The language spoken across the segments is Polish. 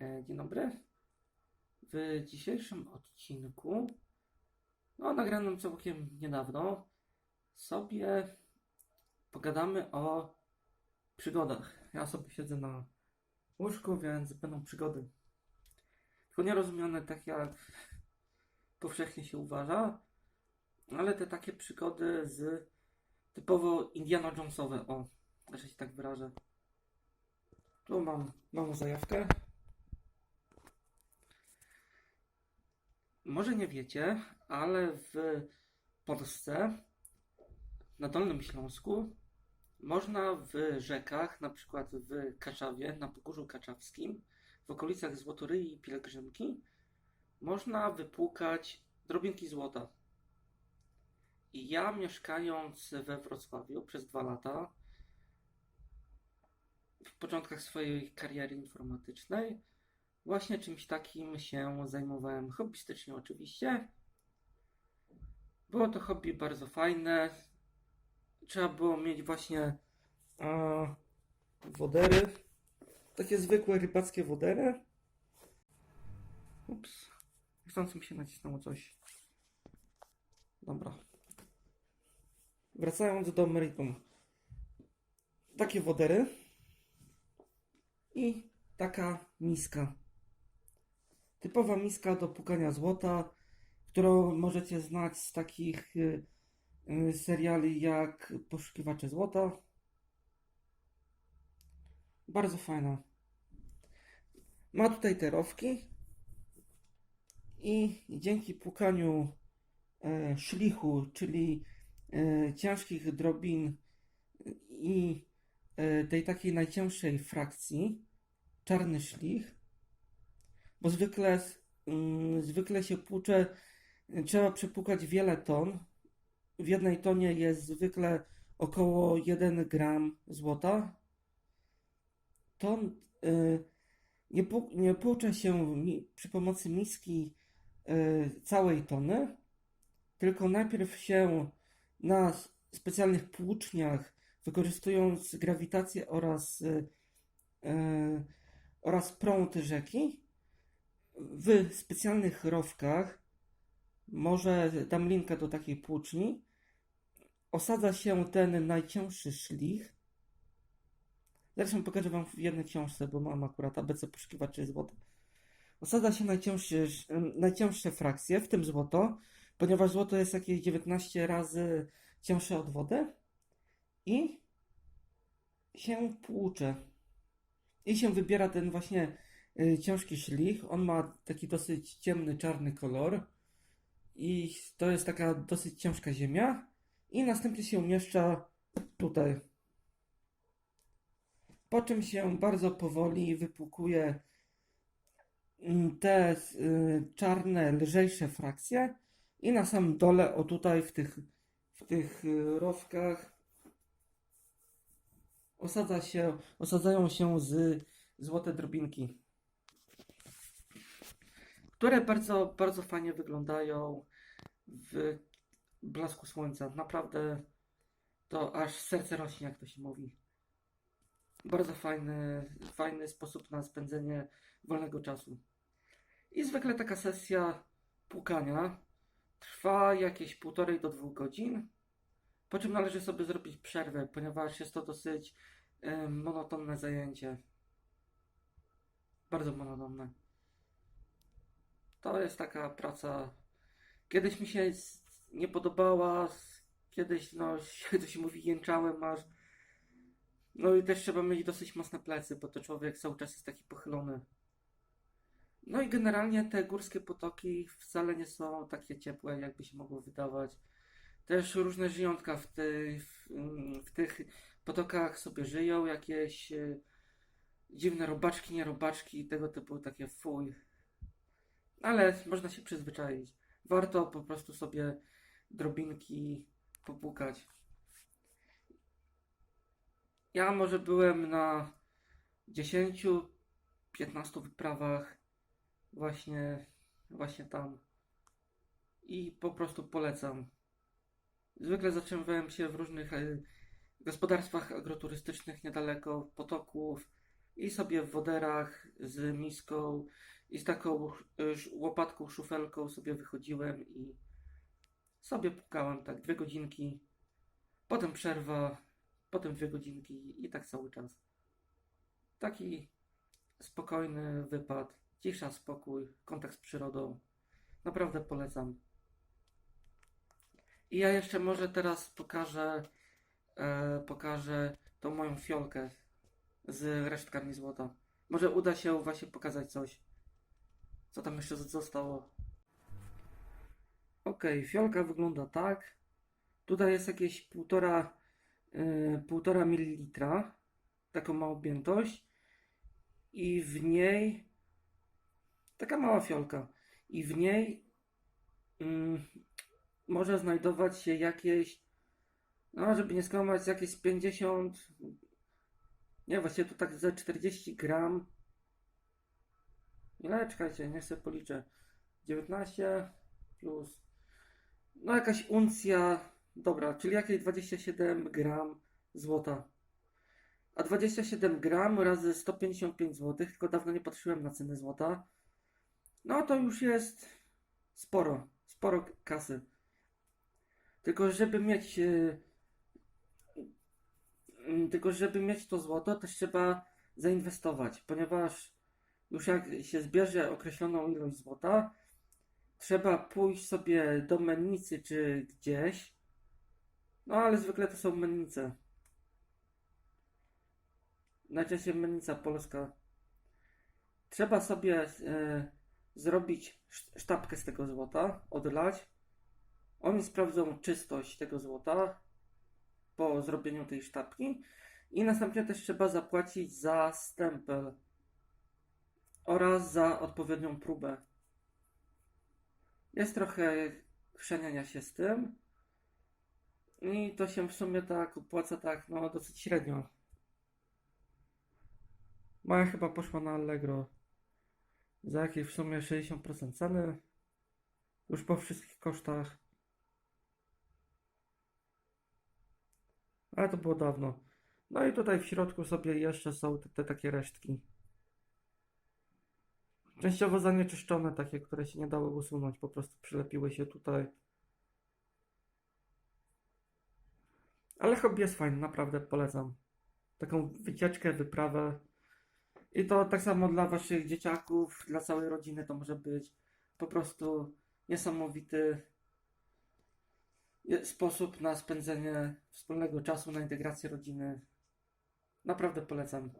E, Dzień dobry. W dzisiejszym odcinku, no nagranym całkiem niedawno, sobie pogadamy o przygodach. Ja sobie siedzę na łóżku, więc będą przygody. Tylko nie rozumiane tak jak powszechnie się uważa, ale te takie przygody z typowo Indiana Jonesowe, o, że się tak wyrażę. Tu mam małą zajawkę. Może nie wiecie, ale w Polsce, na Dolnym Śląsku, można w rzekach, na przykład w Kaczawie, na Pogórzu Kaczawskim, w okolicach Złotoryi i Pielgrzymki, można wypłukać drobinki złota. I ja mieszkając we Wrocławiu przez dwa lata, w początkach swojej kariery informatycznej, właśnie czymś takim się zajmowałem hobbystycznie oczywiście. Było to hobby bardzo fajne. Trzeba było mieć właśnie e, wodery, takie zwykłe rybackie wodery. Ups, chcąc mi się nacisnęło coś. Dobra. Wracając do meritum. Takie wodery i taka miska. Typowa miska do pukania złota, którą możecie znać z takich y, y, seriali jak Poszukiwacze Złota. Bardzo fajna. Ma tutaj te rowki i dzięki pukaniu e, szlichu, czyli e, ciężkich drobin i e, tej takiej najcięższej frakcji, czarny szlich, bo zwykle, mm, zwykle się płucze, trzeba przepukać wiele ton. W jednej tonie jest zwykle około 1 gram złota. Ton y, nie, nie płucze się przy pomocy miski y, całej tony, tylko najpierw się na specjalnych płuczniach, wykorzystując grawitację oraz y, y, oraz prąd rzeki. W specjalnych rowkach, może dam linkę do takiej płuczni, osadza się ten najcięższy szlich. Zresztą pokażę Wam w jednej książce, bo mam akurat ABC Poszukiwaczy Złota. Osadza się najcięższy, najcięższe frakcje, w tym złoto, ponieważ złoto jest jakieś 19 razy cięższe od wody i się płucze. I się wybiera ten właśnie ciężki szlich. On ma taki dosyć ciemny, czarny kolor. I to jest taka dosyć ciężka ziemia. I następnie się umieszcza tutaj. Po czym się bardzo powoli wypłukuje mm, te y, czarne, lżejsze frakcje. I na samym dole, o tutaj w tych, w tych y, rowkach osadza się, osadzają się z złote drobinki, które bardzo, bardzo fajnie wyglądają w blasku słońca. Naprawdę to aż serce rośnie, jak to się mówi. Bardzo fajny, fajny sposób na spędzenie wolnego czasu. I zwykle taka sesja płukania trwa jakieś półtorej do dwóch godzin. Po czym należy sobie zrobić przerwę, ponieważ jest to dosyć e, monotonne zajęcie. Bardzo monotonne. To jest taka praca. Kiedyś mi się nie podobała, kiedyś, no, to się mówi, jęczałem aż. No i też trzeba mieć dosyć mocne plecy, bo to człowiek cały czas jest taki pochylony. No i generalnie te górskie potoki wcale nie są takie ciepłe, jakby się mogło wydawać. Też różne żyjątka w, tej, w, mm, w tych potokach sobie żyją, jakieś e, dziwne robaczki, nie robaczki, tego typu takie fuj. Ale można się przyzwyczaić. Warto po prostu sobie drobinki popukać. Ja może byłem na 10-15 wyprawach właśnie, właśnie tam. I po prostu polecam. Zwykle zatrzymywałem się w różnych e, gospodarstwach agroturystycznych niedaleko potoków I sobie w woderach z miską i z taką sz- łopatką, szufelką sobie wychodziłem i sobie pukałem tak dwie godzinki, potem przerwa, potem dwie godzinki i tak cały czas. Taki spokojny wypad, cisza, spokój, kontakt z przyrodą. Naprawdę polecam. I ja jeszcze może teraz pokażę, e, pokażę tą moją fiolkę z resztkami złota. Może uda się właśnie pokazać coś, co tam jeszcze zostało. Ok, fiolka wygląda tak. Tutaj jest jakieś półtora, y, półtora mililitra, taką ma objętość i w niej taka mała fiolka i w niej mm, może znajdować się jakieś, no żeby nie skłamać, jakieś 50, nie właściwie to tak ze 40 gram. Ile? Czekajcie, niech sobie policzę. 19 plus, no jakaś uncja, dobra, czyli jakieś 27 gram złota. A 27 gram razy 155 zł, tylko dawno nie patrzyłem na ceny złota. No to już jest sporo, sporo kasy. Tylko żeby mieć y, mm, tylko żeby mieć to złoto, też trzeba zainwestować, ponieważ już jak się zbierze określoną ilość złota, trzeba pójść sobie do mennicy czy gdzieś. No ale zwykle to są mennice. Najczęściej mennica polska. Trzeba sobie e, zrobić sz- sztabkę z tego złota, odlać. Oni sprawdzą czystość tego złota po zrobieniu tej sztabki i następnie też trzeba zapłacić za stempel oraz za odpowiednią próbę. Jest trochę chrzaniania się z tym i to się w sumie tak opłaca tak no dosyć średnio. Moja chyba poszła na Allegro za jakieś w sumie 60% ceny już po wszystkich kosztach. Ale to było dawno. No i tutaj w środku sobie jeszcze są te, te takie resztki. Częściowo zanieczyszczone, takie, które się nie dały usunąć, po prostu przylepiły się tutaj. Ale hobby jest fajny, naprawdę polecam. Taką wycieczkę, wyprawę. I to tak samo dla waszych dzieciaków, dla całej rodziny to może być po prostu niesamowity sposób na spędzenie wspólnego czasu, na integrację rodziny. Naprawdę polecam.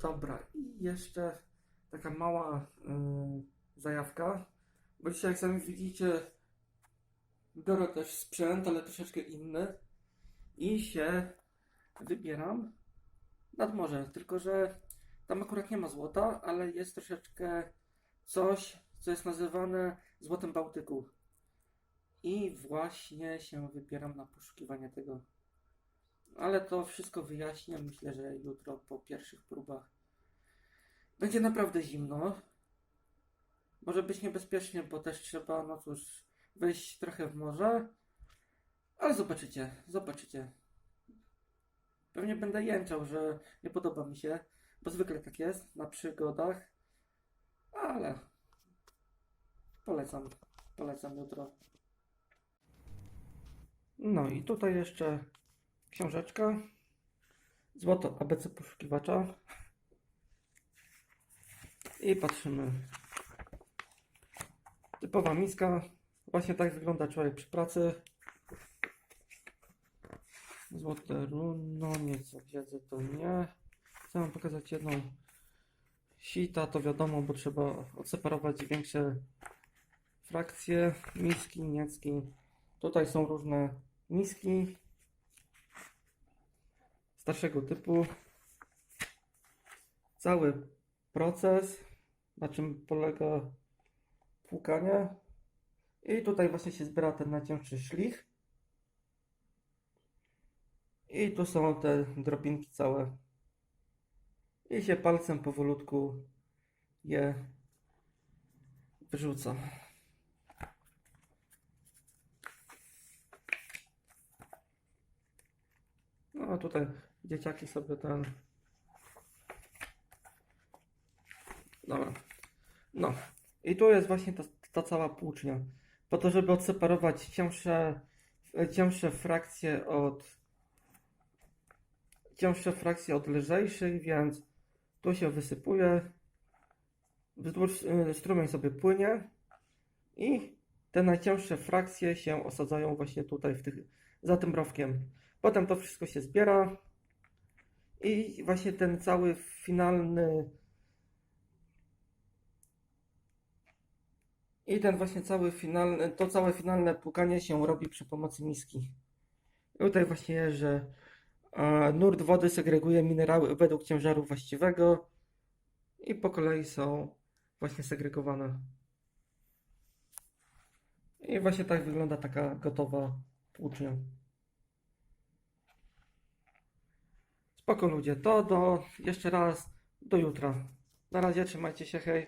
Dobra, i jeszcze taka mała yy, zajawka, bo dzisiaj jak sami widzicie, biorę też sprzęt, ale troszeczkę inny i się wybieram nad morze, tylko że tam akurat nie ma złota, ale jest troszeczkę coś, co jest nazywane złotem Bałtyku. I właśnie się wybieram na poszukiwanie tego. Ale to wszystko wyjaśnię, myślę, że jutro po pierwszych próbach. Będzie naprawdę zimno. Może być niebezpiecznie, bo też trzeba, no cóż, wejść trochę w morze. Ale zobaczycie, zobaczycie. Pewnie będę jęczał, że nie podoba mi się, bo zwykle tak jest na przygodach. Ale polecam, polecam jutro. No i tutaj jeszcze książeczka. Złoto ABC poszukiwacza. I patrzymy. Typowa miska. Właśnie tak wygląda człowiek przy pracy. Złote runo, nieco wiedzy to nie. Chcę wam pokazać jedną sita, to wiadomo, bo trzeba odseparować większe frakcje, miski, niecki. Tutaj są różne miski starszego typu. Cały proces, na czym polega płukanie. I tutaj właśnie się zbiera ten najcięższy szlich. I tu są te drobinki całe. I się palcem powolutku je wyrzuca. No a tutaj dzieciaki sobie ten. Dobra. No. I tu jest właśnie ta, ta cała płucznia. Po to, żeby odseparować cięższe, cięższe frakcje od cięższe frakcje od lżejszych, więc tu się wysypuje. Wzdłuż y, strumień sobie płynie i te najcięższe frakcje się osadzają właśnie tutaj w tych, za tym rowkiem. Potem to wszystko się zbiera i właśnie ten cały finalny i ten właśnie cały finalny, to całe finalne płukanie się robi przy pomocy miski. I tutaj właśnie że nurt wody segreguje minerały według ciężaru właściwego i po kolei są właśnie segregowane. I właśnie tak wygląda taka gotowa płucznia. Spoko ludzie, to do jeszcze raz do jutra. Na razie trzymajcie się, hej.